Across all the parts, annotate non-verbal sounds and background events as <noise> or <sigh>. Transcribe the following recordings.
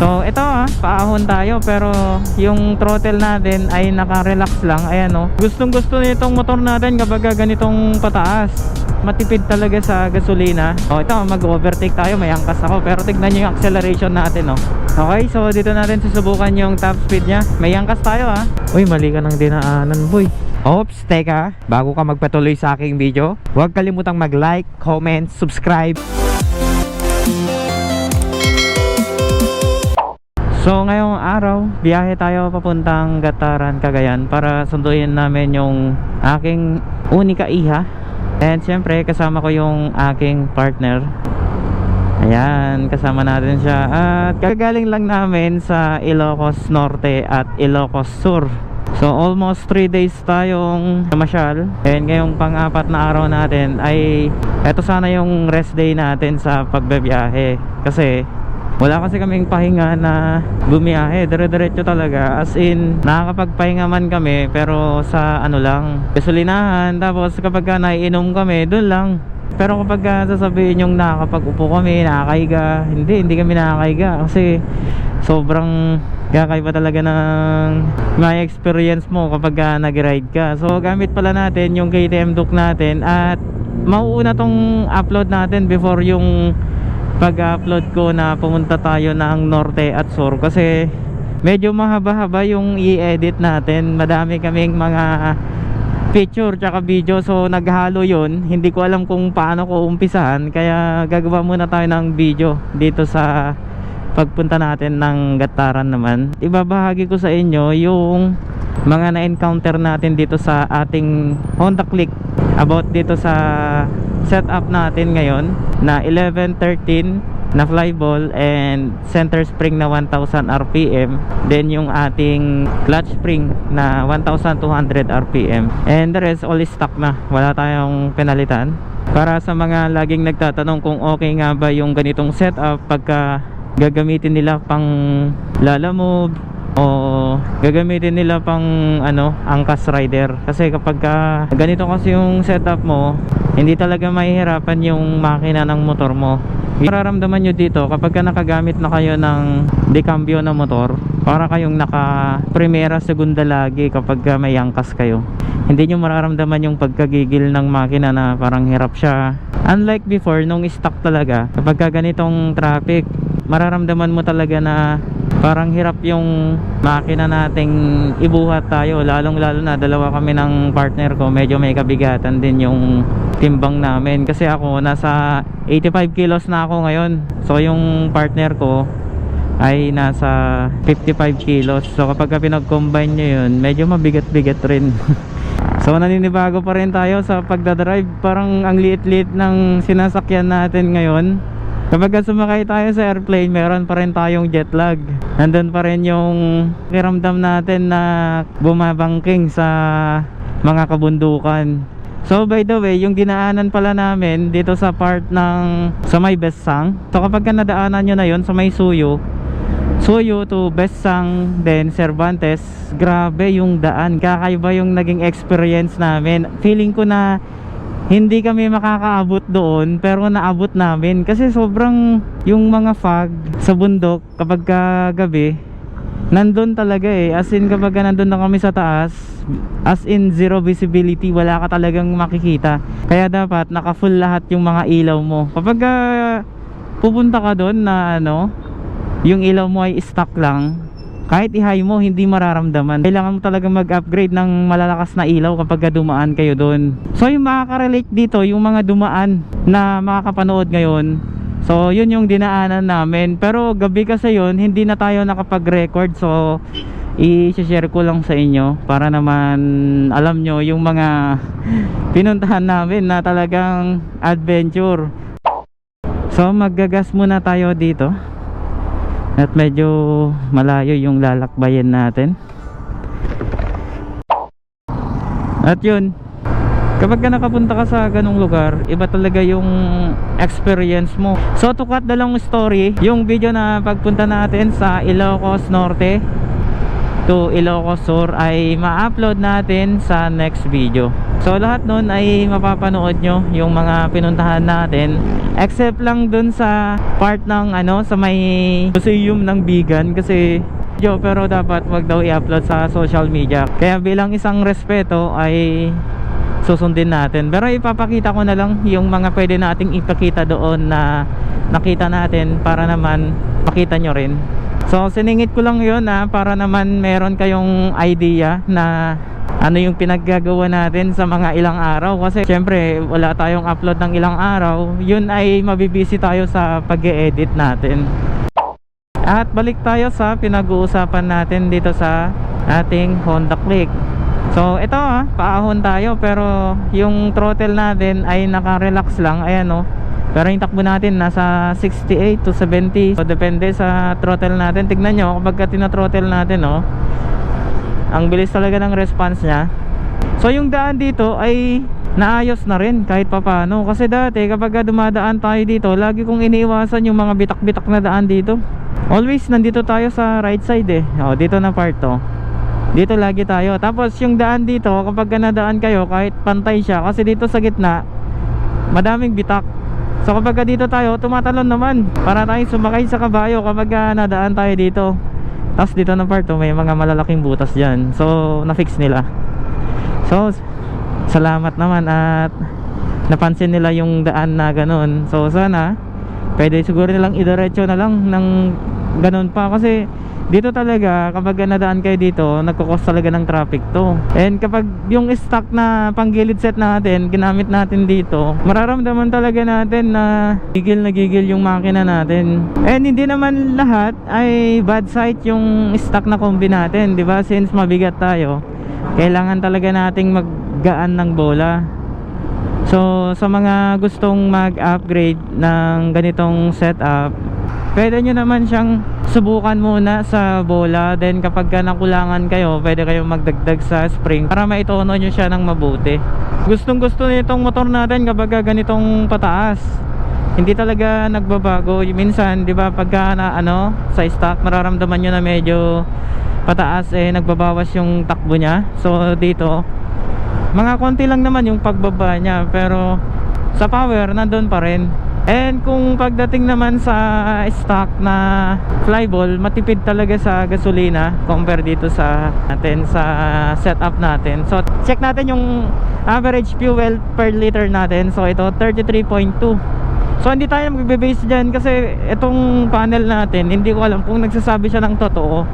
So ito ah, paahon tayo pero yung throttle natin ay naka-relax lang. Ayan oh. Gustong gusto nitong motor natin kapag ganitong pataas. Matipid talaga sa gasolina. Oh, ito mag-overtake tayo, may angkas ako pero tignan niyo yung acceleration natin oh. Okay, so dito natin susubukan yung top speed niya. May angkas tayo ah. Uy, mali ka ng dinaanan, boy. Oops, teka. Bago ka magpatuloy sa aking video, huwag kalimutang mag-like, comment, subscribe. So ngayong araw, biyahe tayo papuntang Gataran, Cagayan para sunduin namin yung aking unika iha. And syempre kasama ko yung aking partner. Ayan, kasama natin siya. At kagaling lang namin sa Ilocos Norte at Ilocos Sur. So almost 3 days tayong namasyal. And ngayong pang-apat na araw natin ay eto sana yung rest day natin sa pagbabiyahe. Kasi wala kasi kaming pahinga na bumiyahe. Dire-diretso talaga. As in nakakapagpahinga man kami pero sa ano lang. Gasolinahan tapos kapag ka naiinom kami doon lang. Pero kapag ka sasabihin yung nakakapag-upo kami nakakahiga hindi hindi kami nakakahiga kasi sobrang kakaiba talaga ng may experience mo kapag ka nag-ride ka. So gamit pala natin yung KTM Duke natin at mauuna tong upload natin before yung pag-upload ko na pumunta tayo ng norte at sur kasi medyo mahaba-haba yung i-edit natin. Madami kaming mga picture tsaka video so naghalo yun. Hindi ko alam kung paano ko umpisahan kaya gagawa muna tayo ng video dito sa pagpunta natin ng Gataran naman. Ibabahagi ko sa inyo yung mga na-encounter natin dito sa ating Honda Click about dito sa setup natin ngayon na 1113 na flyball and center spring na 1000 RPM then yung ating clutch spring na 1200 RPM and the rest all stock na. Wala tayong penalitan. Para sa mga laging nagtatanong kung okay nga ba yung ganitong setup pagka gagamitin nila pang lalamove o gagamitin nila pang ano angkas rider. Kasi kapag ka ganito kasi yung setup mo hindi talaga mahihirapan yung makina ng motor mo. Mararamdaman nyo dito kapag ka nakagamit na kayo ng decambio na motor para kayong naka primera segunda lagi kapag ka may angkas kayo. Hindi nyo mararamdaman yung pagkagigil ng makina na parang hirap siya. Unlike before nung stock talaga kapag ka ganitong traffic mararamdaman mo talaga na parang hirap yung makina nating ibuhat tayo. Lalong lalo na dalawa kami ng partner ko. Medyo may kabigatan din yung timbang namin. Kasi ako nasa 85 kilos na ako ngayon. So yung partner ko ay nasa 55 kilos. So kapag ka pinag-combine nyo yun medyo mabigat-bigat rin. <laughs> So naninibago pa rin tayo sa pagdadrive. Parang ang liit-liit ng sinasakyan natin ngayon Kapag sumakay tayo sa airplane, meron pa rin tayong jet lag. Nandun pa rin yung kiramdam natin na bumabangking sa mga kabundukan. So by the way, yung dinaanan pala namin dito sa part ng sa may Besang. So kapag ka nadaanan nyo na yon sa may Suyo, Suyo to Besang, then Cervantes, grabe yung daan. Kakaiba yung naging experience namin. Feeling ko na hindi kami makakaabot doon pero naabot namin. Kasi sobrang yung mga fog sa bundok kapag ka gabi nandun talaga eh. As in kapag ka nandun na kami sa taas as in zero visibility wala ka talagang makikita. Kaya dapat naka full lahat yung mga ilaw mo. Kapag ka pupunta ka doon na ano yung ilaw mo ay stock lang kahit i-high mo hindi mararamdaman. Kailangan mo talaga mag-upgrade ng malalakas na ilaw kapag dumaan kayo doon so yung makaka-relate dito yung mga dumaan na makakapanood ngayon so yun yung dinaanan namin. Pero gabi kasi yun hindi na tayo nakapag-record. So i-share ko lang sa inyo para naman alam nyo yung mga <laughs> pinuntahan namin na talagang adventure. So maggagas muna tayo dito at medyo malayo yung lalakbayan natin. At yun kapag ka nakapunta ka sa ganong lugar iba talaga yung experience mo. So to cut the long story yung video na pagpunta natin sa Ilocos Norte to Ilocos Sur ay ma-upload natin sa next video So lahat nun ay mapapanood nyo yung mga pinuntahan natin except lang dun sa part ng ano sa may museum ng Bigan kasi yo pero dapat wag daw i-upload sa social media. Kaya bilang isang respeto ay susundin natin. Pero ipapakita ko na lang yung mga pwede nating ipakita doon na nakita natin para naman makita nyo rin. So siningit ko lang yun ha, para naman meron kayong idea na ano yung pinaggagawa natin sa mga ilang araw. Kasi syempre wala tayong upload ng ilang araw. Yun ay mabibisi tayo sa pag edit natin. At balik tayo sa pinag-uusapan natin dito sa ating Honda Click. So ito ha paahon tayo pero yung throttle natin ay naka-relax lang. Ayan o pero yung takbo natin nasa 68 to 70 so depende sa throttle natin. Tignan nyo kapag ka tina-throttle natin oh. Ang bilis talaga ng response niya. So yung daan dito ay naayos na rin kahit papano kasi dati kapag dumadaan tayo dito lagi kong iniiwasan yung mga bitak-bitak na daan dito. Always nandito tayo sa right side eh. O, dito na part to dito lagi tayo. Tapos yung daan dito kapag nadaan kayo kahit pantay siya kasi dito sa gitna madaming bitak so kapag dito tayo tumatalon naman para tayong sumakay sa kabayo kapag nadaan tayo dito. Tapos dito na part oh, may mga malalaking butas dyan. So na-fix nila. So salamat naman at napansin nila yung daan na ganun so sana pwede siguro nilang idiretso na lang ng ganun pa kasi dito talaga kapag nadaan kayo dito nagkukos talaga ng traffic to. And kapag yung stock na panggilid set natin ginamit natin dito mararamdaman talaga natin na gigil na gigil yung makina natin. And hindi naman lahat ay bad side yung stock na kombi natin di ba? Since mabigat tayo kailangan talaga nating maggaan ng bola. So sa mga gustong mag-upgrade ng ganitong setup Pwede nyo naman siyang subukan muna sa bola. Then kapag ka nakulangan kayo Pwede kayong magdagdag sa spring Para maitono nyo siya ng mabuti. Gustong gusto nitong motor natin kapag ka ganitong pataas. Hindi talaga nagbabago. Minsan di ba pagka na, ano, sa stock Nararamdaman nyo na medyo pataas eh Nagbabawas yung takbo niya. So dito mga konti lang naman yung pagbaba niya. Pero sa power nandun pa rin and kung pagdating naman sa stock na flyball matipid talaga sa gasolina compare dito sa natin sa setup natin. So check natin yung average fuel per liter natin. So ito 33.2 so hindi tayo magbe-base dyan kasi itong panel natin hindi ko alam kung nagsasabi siya ng totoo.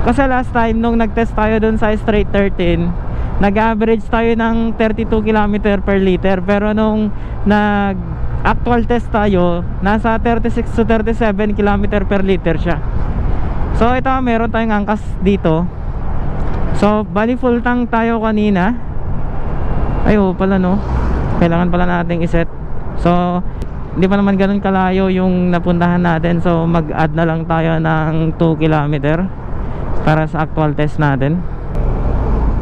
Kasi last time nung nag-test tayo dun sa straight 13 nag-average tayo ng 32 km per liter. Pero nung nag actual test tayo nasa 36 to 37 km per liter siya. So ito meron tayong angkas dito. So bali full tank tayo kanina. Ay oh pala no? Kailangan pala nating iset. So hindi pa naman ganun kalayo yung napuntahan natin. So mag add na lang tayo ng 2 km para sa actual test natin.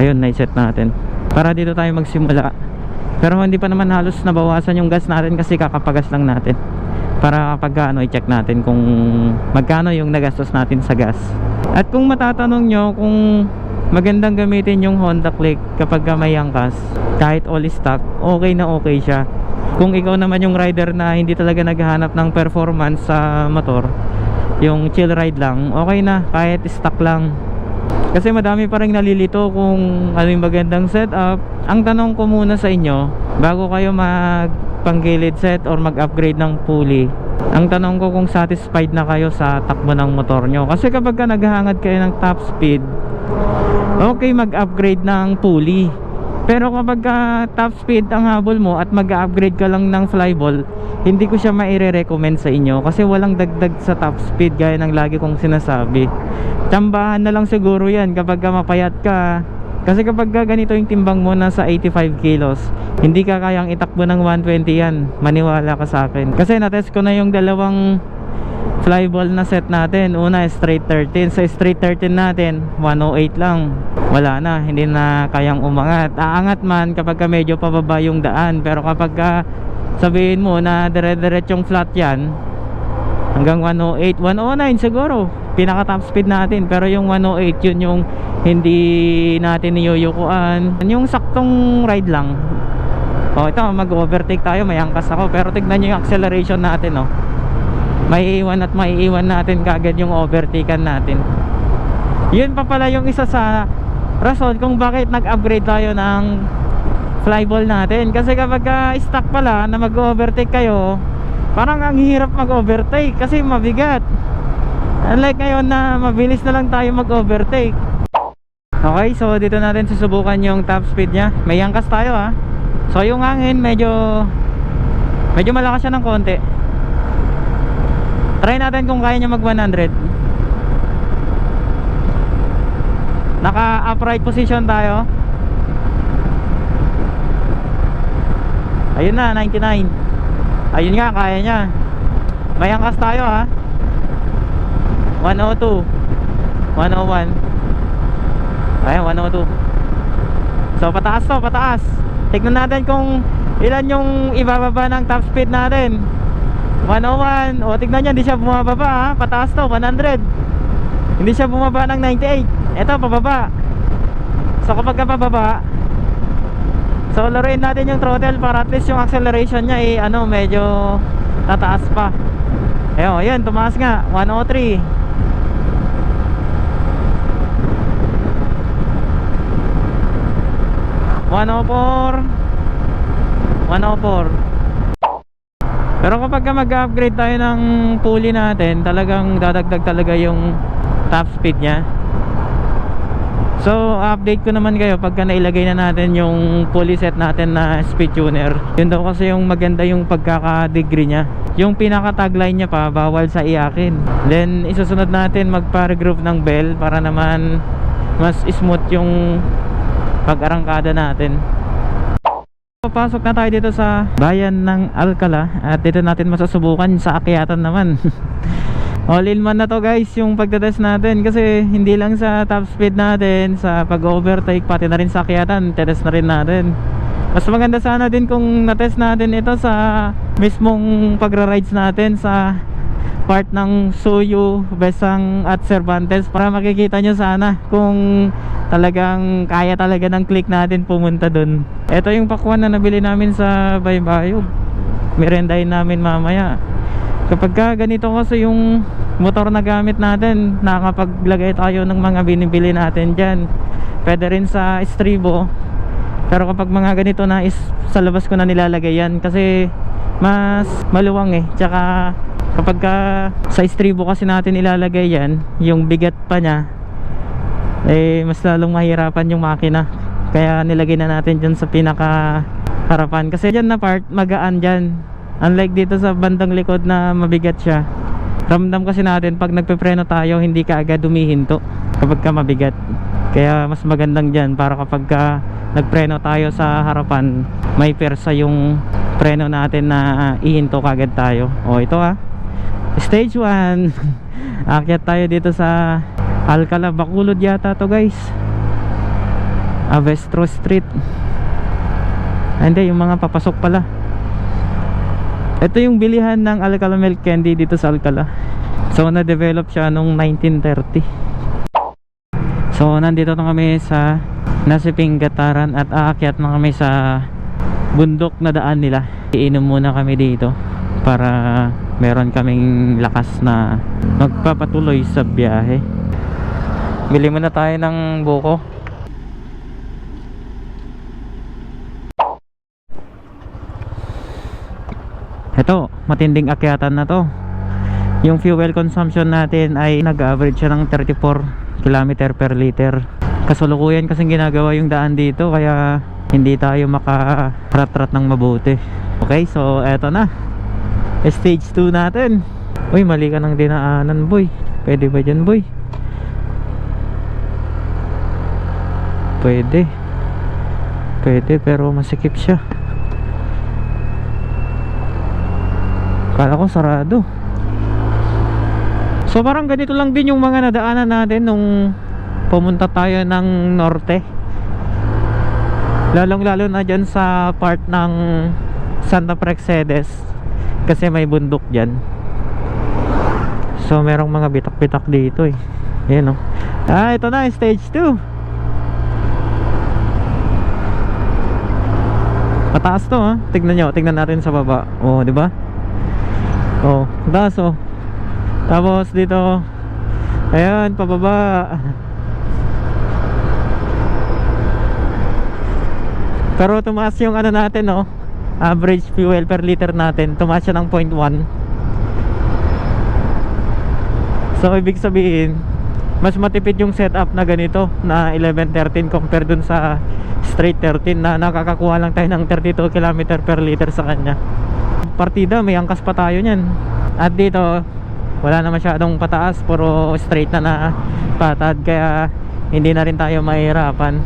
Ayun naiset natin. Para dito tayo magsimula pero hindi pa naman halos nabawasan yung gas natin kasi kakapagas lang natin. Para kapag ano i-check natin kung magkano yung nagastos natin sa gas. At kung matatanong nyo kung magandang gamitin yung Honda Click kapag may angkas kahit all stock okay na okay siya. Kung ikaw naman yung rider na hindi talaga naghahanap ng performance sa motor yung chill ride lang okay na. Kahit stock lang kasi madami pa rin nalilito kung ano yung magandang setup. Ang tanong ko muna sa inyo, bago kayo mag panggilid set or mag-upgrade ng pulley, ang tanong ko kung satisfied na kayo sa takbo ng motor nyo. Kasi kapag ka naghahangad kayo ng top speed, okay mag-upgrade ng pulley. Pero kapag ka top speed ang habol mo at mag-upgrade ka lang ng flyball, hindi ko siya maire-recommend sa inyo kasi walang dagdag sa top speed gaya ng lagi kong sinasabi. Tsambahan na lang siguro yan kapag ka mapayat ka. Kasi kapag ka ganito yung timbang mo nasa 85 kilos, hindi ka kayang itakbo ng 120 yan. Maniwala ka sa akin. Kasi natest ko na yung dalawang flyball na set natin una straight 13 sa straight 13 natin 108 lang wala na hindi na kayang umangat. Aangat man kapag ka medyo pababa yung daan pero kapag ka sabihin mo na dire-diretsyong flat yan hanggang 108 109 siguro pinaka top speed natin. Pero yung 108 yun yung hindi natin niyuyukuan. Yung saktong ride lang. Oh ito mag overtake tayo may angkas ako. Pero tignan nyo yung acceleration natin oh may iwan at may iwan natin kagad yung overtaken natin. Yun pa pala yung isa sa rason kung bakit nag-upgrade tayo ng flyball natin. Kasi kapag ka stuck pala na mag-overtake kayo parang ang hirap mag-overtake kasi mabigat. Unlike ngayon na mabilis na lang tayo mag-overtake. Okay so dito natin susubukan yung top speed nya may angkas tayo ha so yung hangin medyo medyo malakas siya ng konti. Try natin kung kaya nya mag 100 naka upright position tayo. Ayun na 99 ayun nga kaya nya may angkas tayo ha? 102 101 ayun 102 so pataas to pataas. Tignan natin kung ilan yung ibababa ng top speed natin. 101 o tignan nyo hindi siya bumababa ha? Pataas to 100 hindi siya bumaba ng 98 eto pababa. So kapag ka pababa So laruin natin yung throttle para at least yung acceleration niya eh ano medyo tataas pa. Ayun, ayun tumaas nga. 103. One oh four. 104 Pero kapag ka mag-upgrade tayo ng pulley natin Talagang dadagdag talaga yung top speed niya So, update ko naman kayo pagka nailagay na natin yung pulley set natin na speed tuner. Yun daw kasi yung maganda yung pagkaka-degree niya. Yung pinaka-tagline niya pa, bawal sa iyakin. Then, isusunod natin magpa-regroove ng bell para naman mas smooth yung pag-arangkada natin. Papasok na tayo dito sa bayan ng Alcala at dito natin masusubukan sa akyatan naman. <laughs> All in man na to guys yung pagtetest natin. Kasi hindi lang sa top speed natin sa pag overtake pati na rin sa akyatan test na rin natin. Mas maganda sana din kung natest natin ito sa mismong pagra-rides natin sa part ng Suyu, Besang at Cervantes para makikita nyo sana kung talagang kaya talaga ng click natin pumunta dun. Ito yung pakwan na nabili namin sa Baybayog merendahin namin mamaya kapag ka ganito kasi yung motor na gamit natin nakapaglagay tayo ng mga binibili natin dyan. Pwede rin sa estribo pero kapag mga ganito na is sa labas ko na nilalagay yan kasi mas maluwang eh. Tsaka kapag ka sa estribo kasi natin ilalagay yan yung bigat pa nya eh mas lalong mahirapan yung makina. Kaya nilagay na natin dyan sa pinaka harapan kasi dyan na part magaan dyan Unlike dito sa bandang likod na mabigat siya. Ramdam kasi natin pag nagpepreno tayo hindi ka agad dumihinto Kapag ka mabigat. Kaya mas magandang dyan para kapag ka nagpreno tayo sa harapan May persa yung preno natin na ihinto kagad tayo. O ito ha Stage 1 <laughs> Akyat tayo dito sa Alcala Bacolod yata to guys. Avestro Street. Ah, Hindi yung mga papasok pala ito yung bilihan ng Alcala Milk Candy dito sa Alcala. So na-develop siya noong 1930. So nandito na kami sa Nasiping Gataran at aakyat na kami sa bundok na daan nila. Iinom muna kami dito para meron kaming lakas na magpapatuloy sa biyahe. Bili muna tayo ng buko. Ito, matinding akyatan na to. Yung fuel consumption natin ay nag-average siya ng 34 km per liter. Kasulukuyan kasing ginagawa yung daan dito kaya hindi tayo makarat-rat ng mabuti. Okay, so eto na. Stage 2 natin. Uy, mali ka ng dinaanan, boy. Pwede ba dyan, boy? Pwede. Pwede, pero masikip siya. Kala ko sarado. So parang ganito lang din yung mga nadaanan natin nung pumunta tayo ng norte. Lalong lalo na dyan sa part ng Santa Praxedes kasi may bundok dyan. So merong mga bitak-bitak dito eh. Ayan oh. Ah, ito na, stage 2. Mataas to ha. Tignan nyo, tignan natin sa baba. Oh, di ba? Oh, taas oh. Tapos dito, ayan, pababa. Pero tumaas yung ano natin no. Average fuel per liter natin, tumaas siya ng 0.1. So ibig sabihin, mas matipid yung setup na ganito na 1113 compare dun sa straight 13 na nakakakuha lang tayo ng 32 km per liter sa kanya. Partida, may angkas pa tayo niyan. At dito, wala na masyadong pataas, puro straight na na patad kaya hindi na rin tayo mahirapan.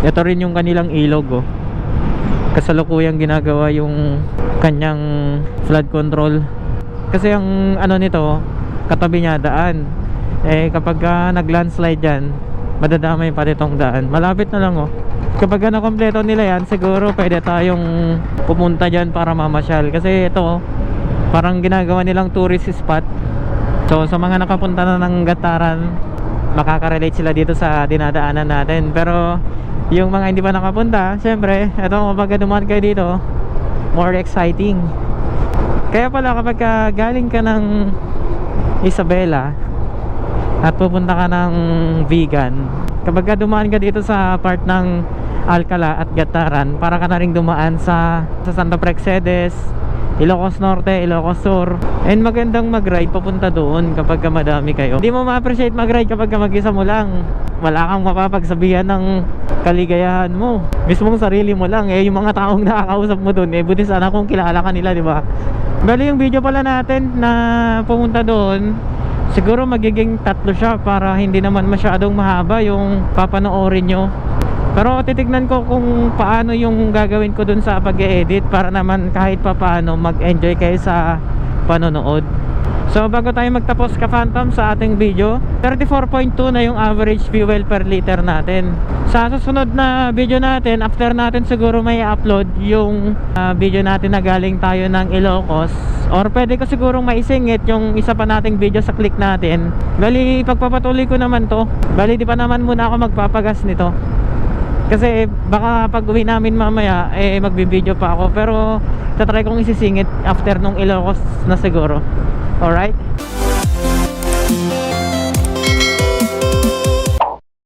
Ito rin yung kanilang ilog oh. Kasalukuyang ginagawa yung kanyang flood control. Kasi ang ano nito, katabi niya daan. Eh kapag uh, nag-landslide yan, madadamay pa itong daan. Malapit na lang oh. Kapag na kompleto nila yan, siguro pwede tayong pumunta dyan para mamasyal. Kasi ito, parang ginagawa nilang tourist spot. So sa mga nakapunta na ng Gataran, makaka-relate sila dito sa dinadaanan natin. Pero yung mga hindi pa nakapunta, syempre, ito kapag dumaan kayo dito, more exciting. Kaya pala kapag ka galing ka ng Isabela at pupunta ka ng vegan, kapag ka dumaan ka dito sa part ng Alcala at Gataran, para ka na rin dumaan sa, sa Santa Praxedes, Ilocos Norte, Ilocos Sur. And magandang mag-ride papunta doon kapag ka madami kayo. Hindi mo ma-appreciate mag-ride kapag ka mag-isa mo lang. Wala kang mapapagsabihan ng kaligayahan mo. Mismong sarili mo lang. Eh, yung mga taong nakakausap mo doon, eh, buti sana kung kilala ka nila, di ba? Bali, yung video pala natin na pumunta doon, siguro magiging tatlo siya para hindi naman masyadong mahaba yung papanoorin nyo. Pero titignan ko kung paano yung gagawin ko dun sa pag-edit para naman kahit pa paano mag-enjoy kayo sa panonood. So bago tayo magtapos ka Phantom sa ating video, 34.2 na yung average fuel per liter natin. Sa susunod na video natin, after natin siguro may upload yung ah, video natin na galing tayo ng Ilocos or pwede ko siguro maisingit yung isa pa nating video sa click natin. Bali, pagpapatuloy ko naman to. Bali, di pa naman muna ako magpapagas nito. Kasi baka pag uwi namin mamaya eh magbibideo pa ako pero tatry kong isisingit after nung Ilocos na siguro. Alright?